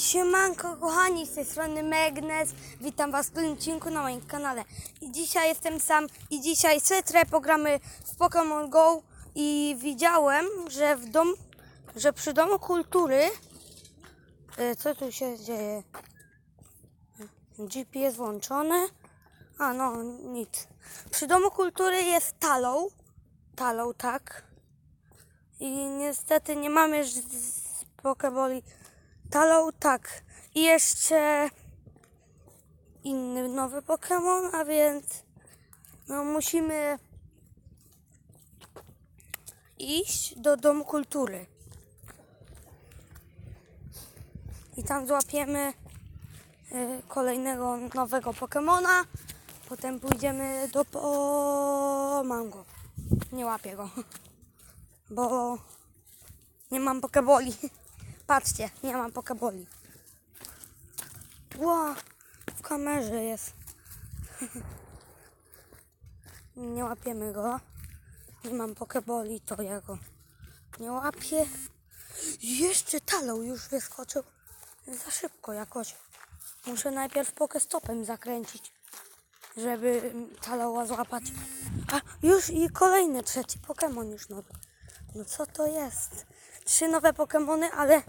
Siemanko kochani, z tej strony Megnes. Witam was w tym odcinku na moim kanale. I dzisiaj jestem sam i dzisiaj setrę pogramy w Pokémon Go i widziałem, że w dom, że przy Domu Kultury e, co tu się dzieje? GPS włączony. A no, nic. Przy Domu Kultury jest Talą. Talą, tak. I niestety nie mamy z, z Pokeboli. Talą, tak. I jeszcze inny nowy Pokémon, a więc no musimy iść do Domu Kultury. I tam złapiemy y, kolejnego nowego Pokemona. Potem pójdziemy do po Mango. Nie łapię go, bo nie mam pokeboli. Patrzcie, nie mam pokeboli. Ła, w kamerze jest. Nie łapiemy go. Nie mam pokeboli, to ja go nie łapię. Jeszcze talą już wyskoczył. Za szybko jakoś. Muszę najpierw pokestopem zakręcić, żeby taloła złapać. A już i kolejny, trzeci Pokémon już nowy. No co to jest? Trzy nowe Pokémony, ale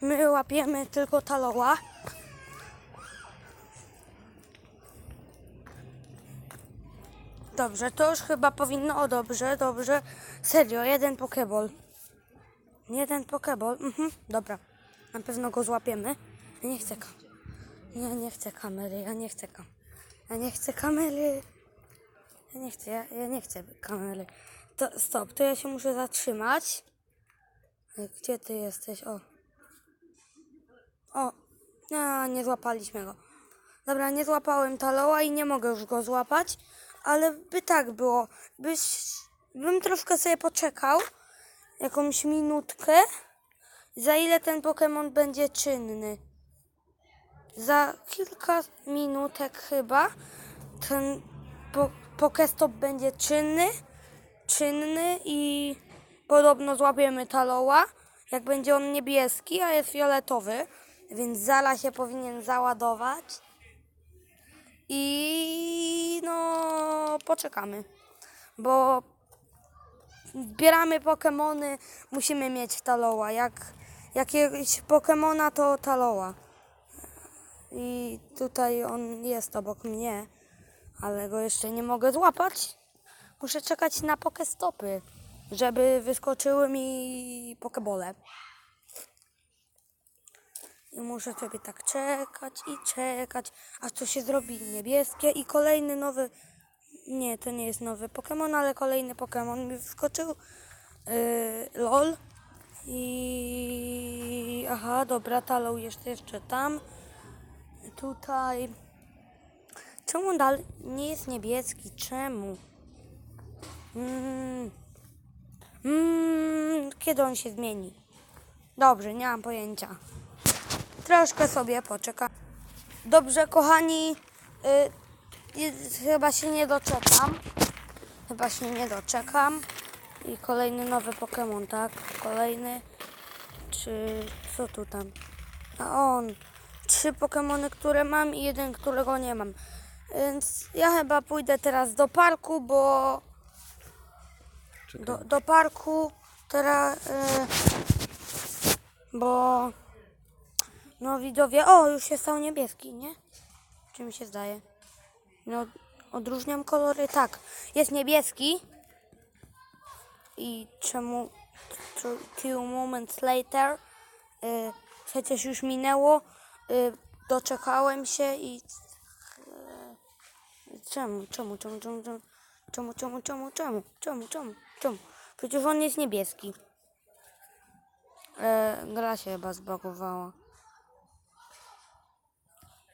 my łapiemy tylko taloła. Dobrze, to już chyba powinno. O, dobrze, dobrze. Serio, jeden Pokeball. Jeden Pokeball. Mhm, dobra. Na pewno go złapiemy. Ja nie chcę. Ja nie chcę kamery, ja nie chcę kam. Ja nie chcę kamery. Ja nie chcę, ja, ja nie chcę kamery. To, stop, to ja się muszę zatrzymać. Gdzie ty jesteś? O. O. No, nie złapaliśmy go. Dobra, nie złapałem taloła i nie mogę już go złapać, ale by tak było. Byś, bym troszkę sobie poczekał, jakąś minutkę, za ile ten Pokémon będzie czynny. Za kilka minutek chyba ten po, Pokestop będzie czynny, czynny i podobno złapiemy taloła, jak będzie on niebieski, a jest fioletowy, więc zaraz się powinien załadować. I no, poczekamy, bo zbieramy Pokemony, musimy mieć taloła. Jak jakiegoś Pokemona, to taloła. I tutaj on jest obok mnie, ale go jeszcze nie mogę złapać. Muszę czekać na pokestopy, żeby wyskoczyły mi pokebole. I muszę sobie tak czekać i czekać, aż to się zrobi niebieskie i kolejny nowy. Nie, to nie jest nowy Pokémon, ale kolejny Pokémon mi wyskoczył. Yy, LOL. I. Aha, dobra, talą jeszcze, jeszcze tam. Tutaj. Czemu dalej nie jest niebieski? Czemu? Mm. Mm, kiedy on się zmieni? Dobrze, nie mam pojęcia. Troszkę sobie poczekam. Dobrze, kochani. Y, y, chyba się nie doczekam. Chyba się nie doczekam. I kolejny nowy Pokémon, tak? Kolejny. Czy co tu tam? A on. Trzy Pokémony, które mam i jeden, którego nie mam. Więc ja chyba pójdę teraz do parku, bo do, do parku teraz, y, bo no widowie, o już się stał niebieski, nie? Czy mi się zdaje? No odróżniam kolory, tak, jest niebieski i czemu few moments later y, przecież już minęło, y, doczekałem się i Czemu, czemu, czemu, czemu, czemu, czemu, czemu, czemu, czemu, czemu, czemu, czemu? Przecież on jest niebieski. E, gra się chyba zbagowała.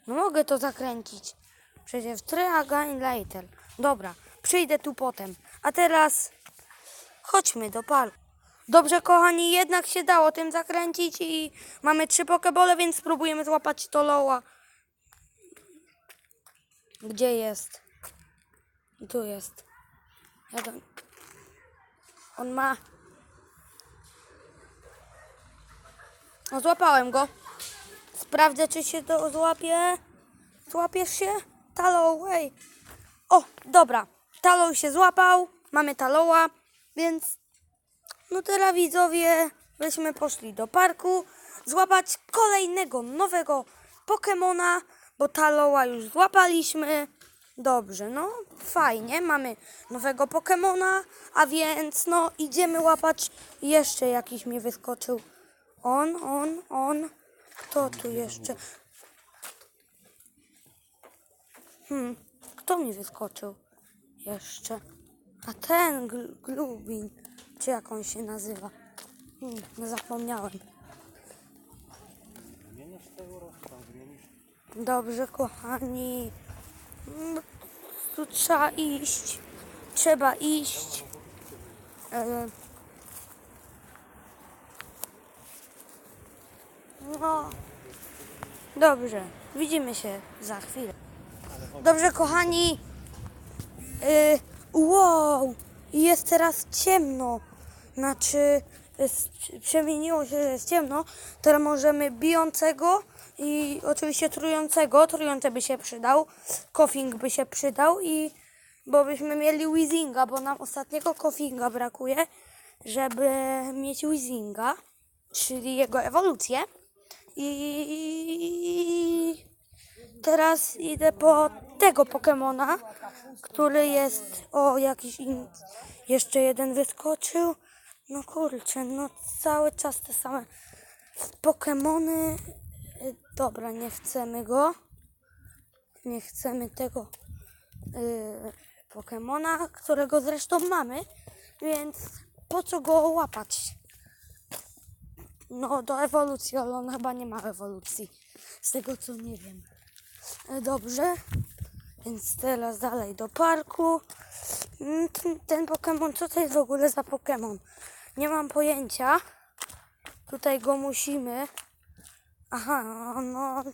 No mogę to zakręcić. Przecież try again later. Dobra, przyjdę tu potem. A teraz chodźmy do parku. Dobrze, kochani, jednak się dało tym zakręcić i mamy trzy pokebole, więc spróbujemy złapać Toloła. Gdzie jest? Tu jest. Jeden. On ma. O, złapałem go. Sprawdzę, czy się to złapie. Złapiesz się? Talo, ej. O, dobra. Talo się złapał. Mamy taloła, więc no teraz widzowie, byśmy poszli do parku złapać kolejnego nowego Pokemona, bo Taloła już złapaliśmy. Dobrze, no fajnie, mamy nowego Pokemona, a więc no idziemy łapać jeszcze jakiś mi wyskoczył. On, on, on. Kto tu jeszcze? Hmm, kto mi wyskoczył? Jeszcze. A ten gl- Glubin, czy jak on się nazywa? Hmm, no zapomniałem. Dobrze, kochani. Mm, Tu trzeba iść. Trzeba iść. E, No. Dobrze. Widzimy się za chwilę. Dobrze, kochani. Y, wow. Jest teraz ciemno. Znaczy, przemieniło się, że jest ciemno. Teraz możemy bijącego i oczywiście trującego. Trujący by się przydał. Coughing by się przydał i bo byśmy mieli Weezinga, bo nam ostatniego Coughing brakuje, żeby mieć Weezinga, czyli jego ewolucję. I teraz idę po tego Pokemona, który jest. O, jakiś in... jeszcze jeden wyskoczył. No kurczę, no cały czas te same Pokemony. Y, Dobra, nie chcemy go. Nie chcemy tego y, Pokemona, którego zresztą mamy, więc po co go łapać? No, do ewolucji, ale on chyba nie ma ewolucji. Z tego co nie wiem. E, Dobrze. Więc teraz dalej do parku. Mm, Ten, Pokémon, co to jest w ogóle za Pokémon? Nie mam pojęcia. Tutaj go musimy. Aha, no.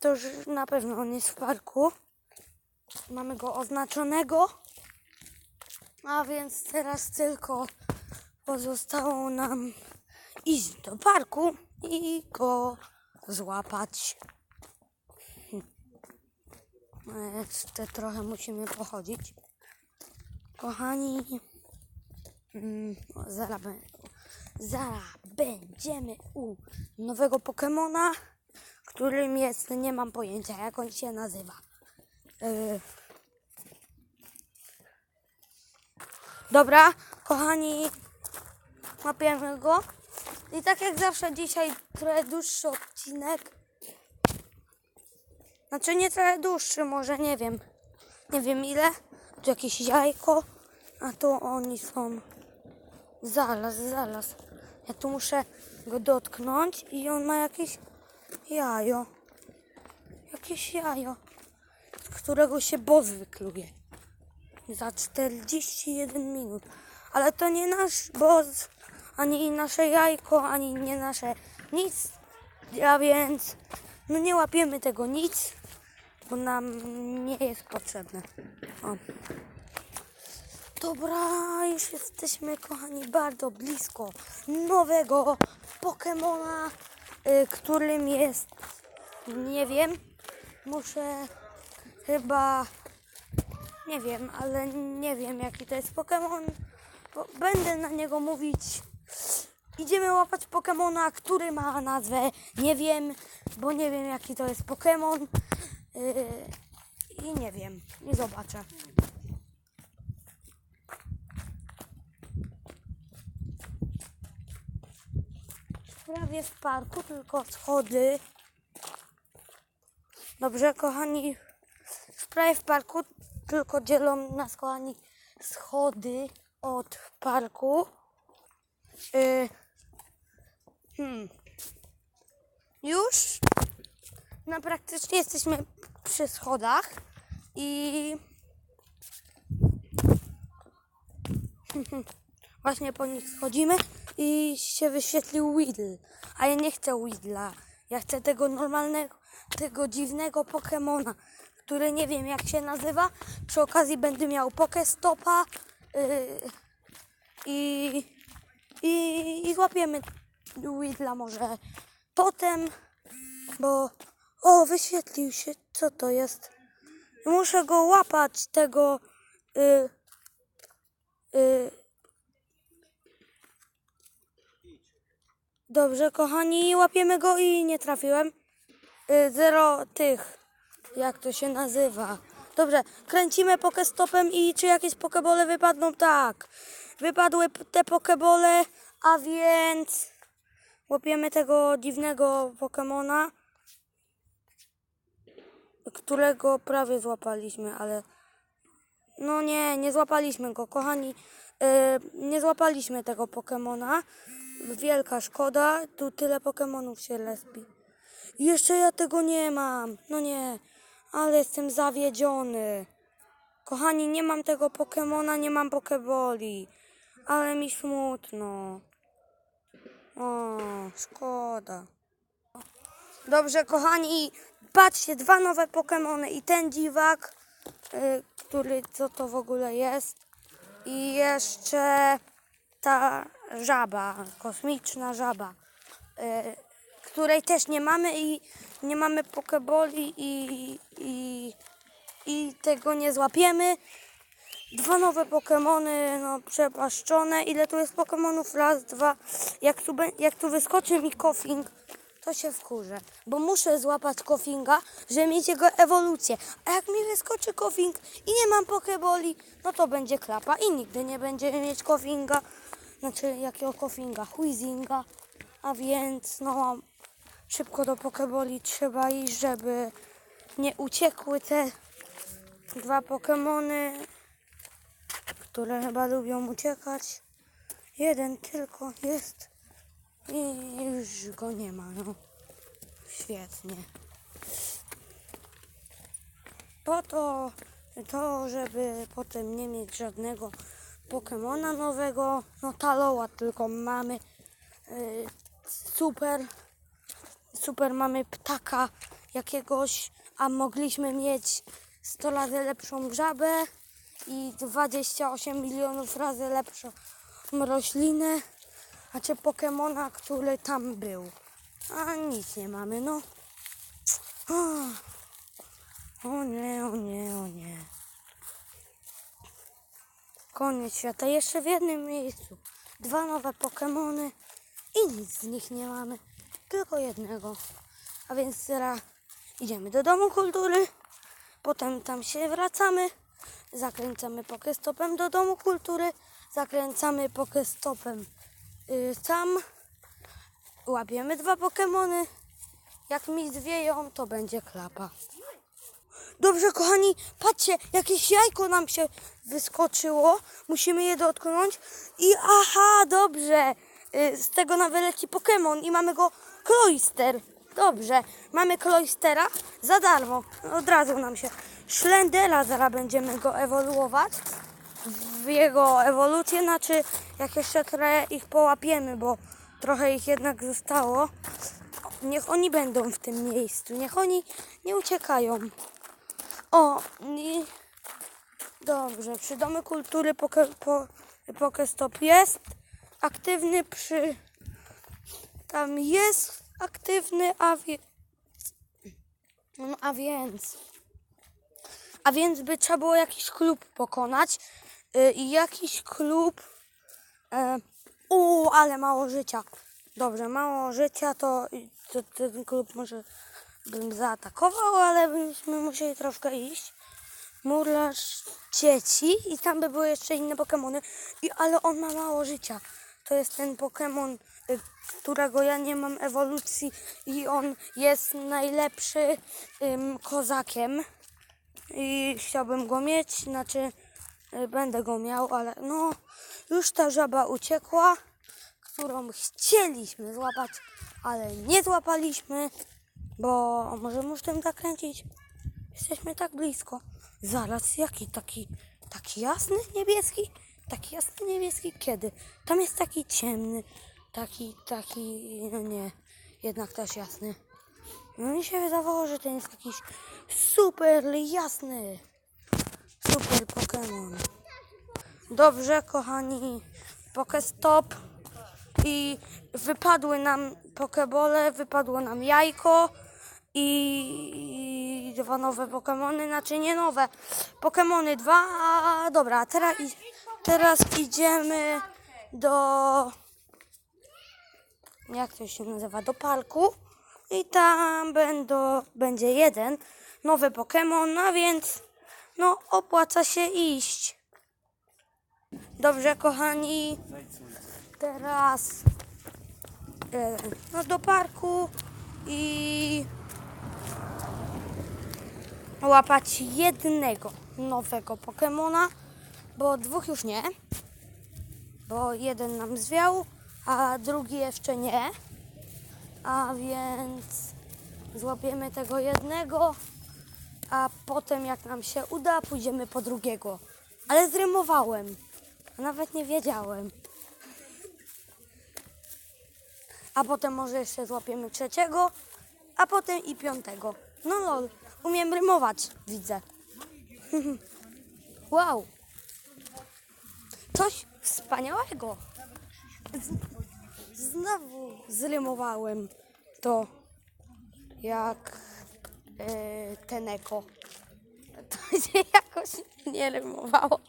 To już na pewno on jest w parku. Mamy go oznaczonego. A więc teraz tylko pozostało nam iść do parku i go złapać. Jeszcze trochę musimy pochodzić. Kochani, mm, o, zaraz, be- zaraz będziemy u nowego Pokemona, którym jest, nie mam pojęcia jak on się nazywa. Yy. Dobra, kochani, łapiemy go. I tak jak zawsze dzisiaj trochę dłuższy odcinek. Znaczy nie trochę dłuższy, może nie wiem. Nie wiem ile. Tu jakieś jajko. A tu oni są. Zaraz, zaraz. Ja tu muszę go dotknąć i on ma jakieś jajo. Jakieś jajo. Z którego się boss wykluje. Za 41 minut. Ale to nie nasz boss, ani nasze jajko, ani nie nasze nic. A więc no nie łapiemy tego nic, bo nam nie jest potrzebne. O. Dobra, już jesteśmy, kochani, bardzo blisko nowego Pokemona, y, którym jest, nie wiem, muszę chyba nie wiem, ale nie wiem jaki to jest Pokémon. Bo Będę na niego mówić. Idziemy łapać Pokemona, który ma nazwę. Nie wiem, bo nie wiem jaki to jest Pokémon. Yy, I nie wiem. I zobaczę. Prawie w parku, tylko schody. Dobrze, kochani, prawie w parku, tylko dzielą nas, kochani, schody od parku. Yy, hmm. Już no praktycznie jesteśmy przy schodach i właśnie po nich schodzimy i się wyświetlił Weedle. A ja nie chcę Weedla. Ja chcę tego normalnego, tego dziwnego Pokemona, który nie wiem jak się nazywa. Przy okazji będę miał Pokestopa yy, i, i, i złapiemy Weedla może potem. bo... O, wyświetlił się. Co to jest? Muszę go łapać, tego... Y, y, Dobrze, kochani, łapiemy go i nie trafiłem. Y, zero tych, jak to się nazywa. Dobrze, kręcimy pokestopem i czy jakieś pokebole wypadną? Tak. Wypadły te pokebole, a więc łapiemy tego dziwnego Pokemona, którego prawie złapaliśmy, ale no nie, nie złapaliśmy go, kochani. e, nie złapaliśmy tego Pokemona. Wielka szkoda. Tu tyle Pokemonów się lesbi. I Jeszcze ja tego nie mam. No nie, ale jestem zawiedziony. Kochani, nie mam tego Pokemona, nie mam Pokeboli. Ale mi smutno. O, szkoda. Dobrze, kochani, patrzcie, dwa nowe Pokemony i ten dziwak, y, który, co to w ogóle jest, i jeszcze ta żaba, kosmiczna żaba, y, której też nie mamy i nie mamy Pokeboli i, i, i tego nie złapiemy. Dwa nowe Pokemony, no przepaszczone. Ile tu jest Pokemonów? Raz, dwa. Jak tu, jak tu wyskoczy mi Kofing, to się wkurzę. Bo muszę złapać Kofinga, żeby mieć jego ewolucję. A jak mi wyskoczy Kofing i nie mam Pokeboli, no to będzie klapa i nigdy nie będziemy mieć Kofinga. Znaczy jakiego Kofinga? Huizinga. A więc no szybko do Pokeboli trzeba iść, żeby nie uciekły te dwa Pokemony które chyba lubią uciekać. Jeden tylko jest i już go nie ma. No. Świetnie. Po to, to, żeby potem nie mieć żadnego Pokemona nowego, no Taloła tylko mamy. Yy, super, super mamy ptaka jakiegoś, a mogliśmy mieć 100 razy lepszą żabę i 28 milionów razy lepszą roślinę, a czy Pokemona, który tam był. A nic nie mamy, no. O nie, o nie, o nie. Koniec świata. Jeszcze w jednym miejscu. Dwa nowe Pokemony i nic z nich nie mamy. Tylko jednego. A więc teraz idziemy do Domu Kultury. Potem tam się wracamy. Zakręcamy pokestopem do Domu Kultury. Zakręcamy pokestopem y, tam. Łapiemy dwa Pokemony. Jak mi zwieją, to będzie klapa. Dobrze, kochani, patrzcie, jakieś jajko nam się wyskoczyło. Musimy je dotknąć. I aha, dobrze. Y, Z tego nam wyleci Pokémon i mamy go Cloyster. Dobrze, mamy Cloystera za darmo. Od razu nam się. Szlendera zaraz będziemy go ewoluować. W jego ewolucję, znaczy jak jeszcze trochę ich połapiemy, bo trochę ich jednak zostało. Niech oni będą w tym miejscu, niech oni nie uciekają. O, i dobrze, przy Domu Kultury Poke, po, Pokestop jest aktywny przy... Tam jest aktywny, a, wie, no, a więc... A więc by trzeba było jakiś klub pokonać. y, I jakiś klub... E, u, ale mało życia. Dobrze, mało życia, to, to ten klub może bym zaatakował, ale byśmy musieli troszkę iść. Murlarz dzieci i tam by były jeszcze inne Pokemony. I, ale on ma mało życia. To jest ten Pokemon, y, którego ja nie mam ewolucji i on jest najlepszy ym, kozakiem. I chciałbym go mieć, znaczy y, będę go miał, ale no już ta żaba uciekła, którą chcieliśmy złapać, ale nie złapaliśmy, bo możemy już tym zakręcić. Jesteśmy tak blisko. Zaraz, jaki taki, taki jasny niebieski? Taki jasny niebieski kiedy? Tam jest taki ciemny, taki, taki, no nie, jednak też jasny. No mi się wydawało, że ten jest jakiś super jasny. Super Pokémon. Dobrze, kochani. Pokestop. I wypadły nam pokebole, wypadło nam jajko. i dwa nowe Pokemony, znaczy nie nowe, Pokemony dwa, a dobra, teraz, teraz idziemy do, jak to się nazywa, do parku i tam będą, będzie jeden nowy Pokemon, a więc no opłaca się iść. Dobrze, kochani, teraz e, no, do parku i łapać jednego nowego Pokemona, bo dwóch już nie, bo jeden nam zwiał, a drugi jeszcze nie. A więc złapiemy tego jednego, a potem jak nam się uda, pójdziemy po drugiego. Ale zrymowałem, a nawet nie wiedziałem. A potem może jeszcze złapiemy trzeciego, a potem i piątego. No lol, umiem rymować, widzę. wow. Coś wspaniałego. Znowu zrymowałem to jak e, ten eko. To się jakoś nie rymowało.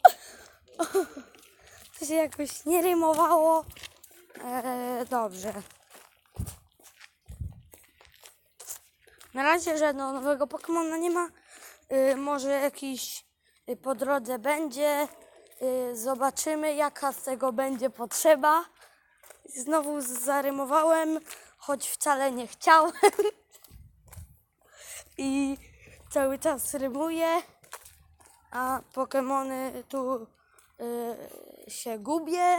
To się jakoś nie rymowało. E, dobrze. Na razie żadnego nowego Pokemona nie ma. Y, może jakiś y, po drodze będzie. Zobaczymy, jaka z tego będzie potrzeba. Znowu zarymowałem, choć wcale nie chciałem. I cały czas rymuję. A Pokemony tu y, się gubię.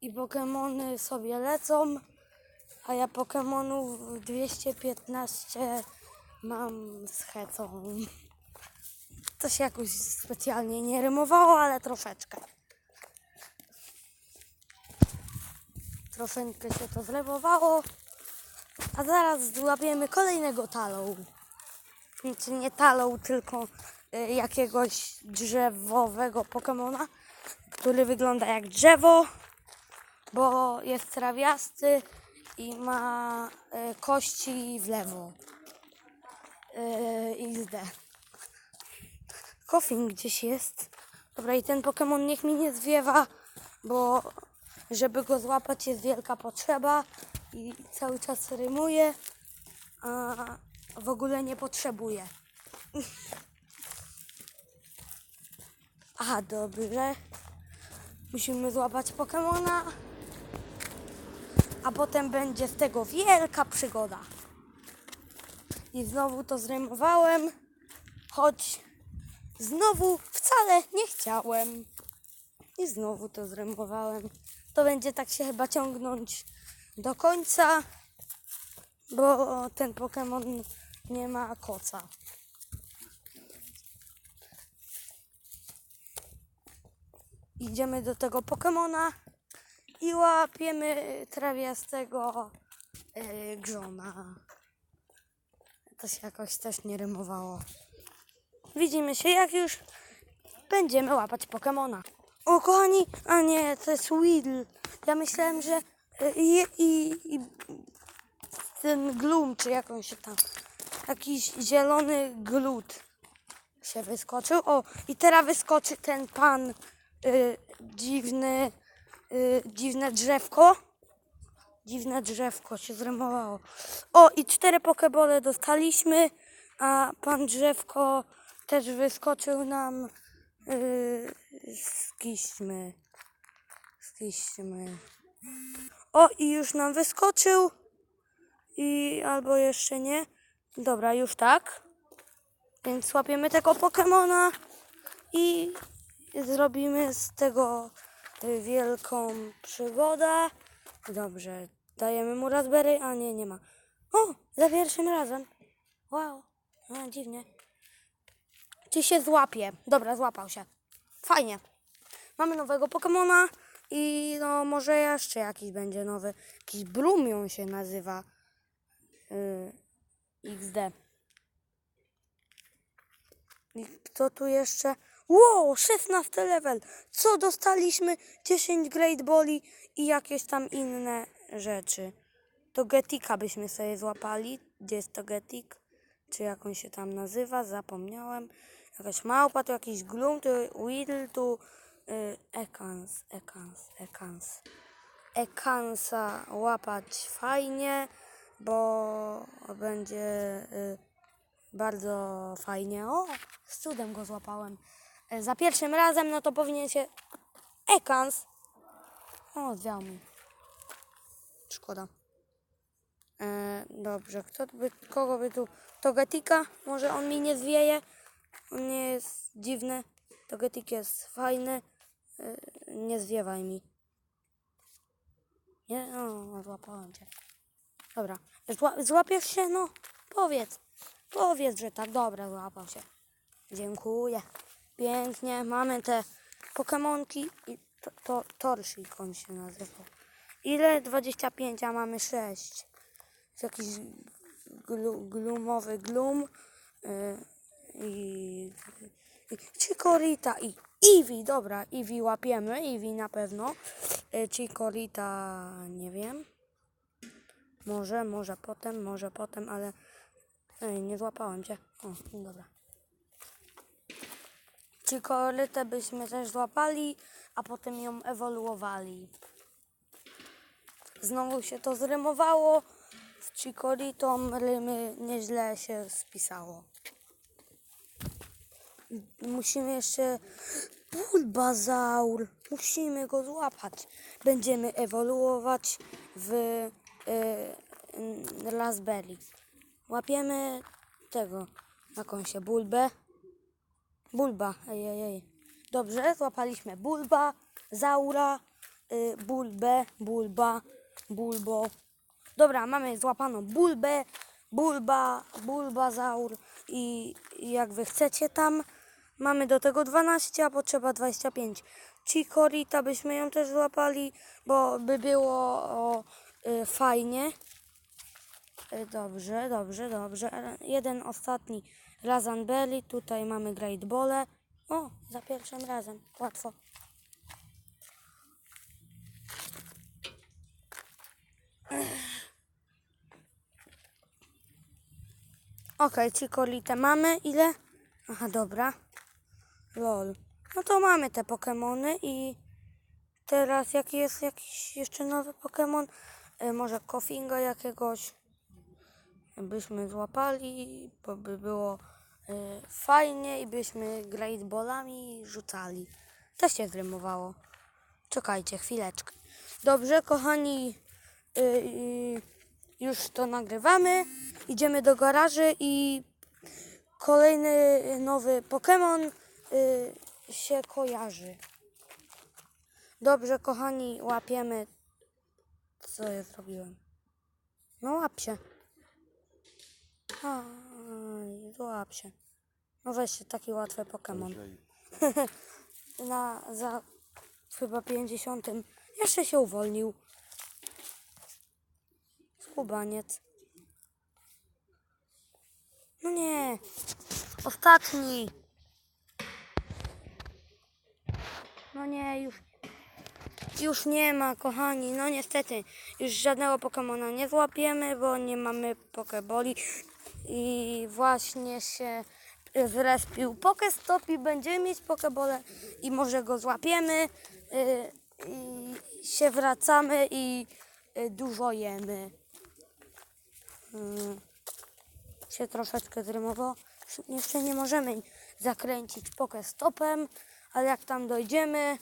I Pokemony sobie lecą. A ja Pokemonów 215 mam z hecą. To się jakoś specjalnie nie rymowało, ale troszeczkę. Troszeczkę się to zrymowało. A zaraz złapiemy kolejnego talą. Znaczy nie talą, tylko y, jakiegoś drzewowego Pokemona, który wygląda jak drzewo bo jest trawiasty i ma e, kości w lewo. E, XD. Kofin gdzieś jest. Dobra, i ten Pokémon niech mi nie zwiewa, bo żeby go złapać jest wielka potrzeba i cały czas rymuje, a w ogóle nie potrzebuje. Aha, dobrze. Musimy złapać Pokemona a potem będzie z tego wielka przygoda. I znowu to zrymowałem, choć znowu wcale nie chciałem. I znowu to zrymowałem. To będzie tak się chyba ciągnąć do końca, bo ten Pokémon nie ma koca. Idziemy do tego Pokemona i łapiemy trawiastego yy, grzona. To się jakoś też nie rymowało. Widzimy się, jak już będziemy łapać Pokemona. O, kochani, a nie, to jest Weedle. Ja myślałem, że yy, i, i, i ten Gloom, czy jak on się tam, jakiś zielony glut się wyskoczył. O, i teraz wyskoczy ten pan y, dziwny, y, dziwne drzewko. Dziwne drzewko się zrymowało. O, i cztery pokebole dostaliśmy, a pan drzewko też wyskoczył nam y, z kiśmy. Z kiśmy. O, i już nam wyskoczył. I albo jeszcze nie. Dobra, już tak. Więc łapiemy tego Pokemona i zrobimy z tego y, wielką przygodę. Dobrze, dajemy mu raspberry, a nie, nie ma. O, za pierwszym razem. Wow, a, dziwnie. Się złapie? Dobra, złapał się. Fajnie. Mamy nowego Pokemona i no może jeszcze jakiś będzie nowy. Jakiś Brumion się nazywa. Y, XD. I kto tu jeszcze? Wow, 16 level. Co dostaliśmy? 10 Great Balli i jakieś tam inne rzeczy. to Getika byśmy sobie złapali. Gdzie jest to Getik? Czy jak on się tam nazywa? Zapomniałem. Jakaś małpa, to jakiś glum, to Weedle, tu y, Ekans, Ekans, Ekans. Ekansa łapać fajnie, bo będzie y, bardzo fajnie. O, z cudem go złapałem. E, Za pierwszym razem, no to powinien się Ekans. O, zwiał mi. Szkoda. E, dobrze, kto by, kogo by tu... To Getika? Może on mi nie zwieje? On nie jest dziwny. To Getik jest fajny. E, nie zwiewaj mi. Nie? O, złapałem cię. Dobra. Zła, złapiesz się? No, powiedz. Powiedz, że tak. Dobra, złapał się. Dziękuję. Pięknie. Mamy te Pokemonki i to, to Torshik on się nazywał. Ile? 25, a mamy 6. Jest jakiś glu, glumowy glum yy, i, i Chikorita i Eevee, dobra, Eevee łapiemy, Eevee na pewno. Yy, Chikorita, nie wiem. Może, może potem, może potem, ale Ej, nie złapałem cię. O, dobra. Chikorita byśmy też złapali, a potem ją ewoluowali. Znowu się to zrymowało. Z Chicoritą rymy nieźle się spisało. Musimy jeszcze Bulbazaur. Musimy go złapać. Będziemy ewoluować w y, y, Raspberry. Łapiemy tego, jaką się bulbę. Bulba, ej, ej, ej. Dobrze, złapaliśmy bulba, zaura, y, bulbę, bulba, bulbo. Dobra, mamy złapaną bulbę, bulba, bulbazaur i i jak wy chcecie tam. Mamy do tego 12, a potrzeba 25. Chikorita byśmy ją też złapali, bo by było o, y, fajnie. Y, Dobrze, dobrze, dobrze. Jeden ostatni Razanberry. Tutaj mamy Great Ball. O, za pierwszym razem. Łatwo. Okej, Chikorita mamy. Ile? Aha, dobra. Lol. No to mamy te Pokemony i teraz jaki jest jakiś jeszcze nowy Pokemon? E, może Kofinga jakiegoś byśmy złapali, bo by było e, fajnie i byśmy Great Ballami rzucali. Też się zrymowało. Czekajcie chwileczkę. Dobrze, kochani, y, y, już to nagrywamy. Idziemy do garaży i kolejny nowy Pokémon y, się kojarzy. Dobrze, kochani, łapiemy. Co ja zrobiłem? No łap się. Złap się. No weź się, taki łatwy Pokémon. Na, za chyba 50. Jeszcze się uwolnił. Skubaniec. No nie. Ostatni. No nie, już. Już nie ma, kochani. No niestety, już żadnego Pokemona nie złapiemy, bo nie mamy Pokeboli. I właśnie się zrespił Pokestop i będziemy mieć Pokebole i może go złapiemy. y, I się wracamy i y, dużo jemy. Mm, się troszeczkę zrymowało. Jeszcze nie możemy zakręcić Pokestopem, ale jak tam dojdziemy,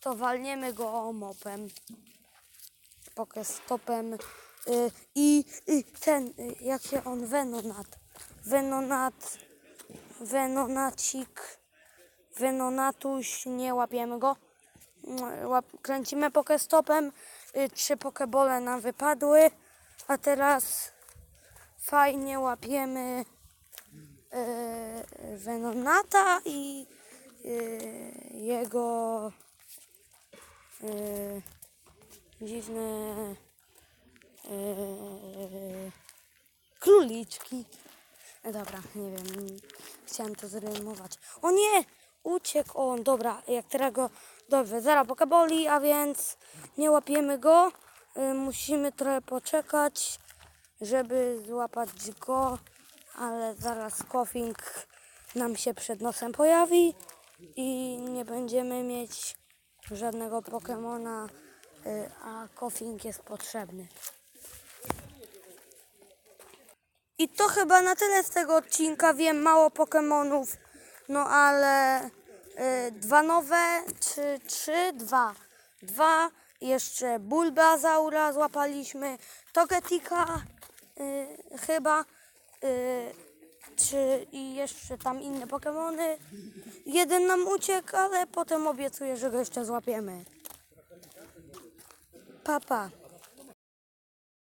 to walniemy go mopem. Pokestopem. Y, I ten, y, jak się on, Venonat. Venonat, Venonacik, Venonatuś, nie łapiemy go. Łap, kręcimy Pokestopem. Y, trzy Pokebole nam wypadły, a teraz fajnie łapiemy y, Venonata i jego y, dziwne y, króliczki. Dobra, nie wiem, chciałem to zrymować. O nie! Uciekł on, dobra, jak teraz go, dobrze, zara pokeboli, a więc nie łapiemy go. y, musimy trochę poczekać, żeby złapać go, ale zaraz Kofing nam się przed nosem pojawi i nie będziemy mieć żadnego Pokemona, y, a Kofing jest potrzebny. I to chyba na tyle z tego odcinka. Wiem mało Pokemonów, no ale y, dwa nowe, czy trzy, dwa. Dwa, jeszcze Bulbazaura złapaliśmy, Togetika y, chyba, czy i jeszcze tam inne Pokemony. Jeden nam uciekł, ale potem obiecuję, że go jeszcze złapiemy. Papa. Pa.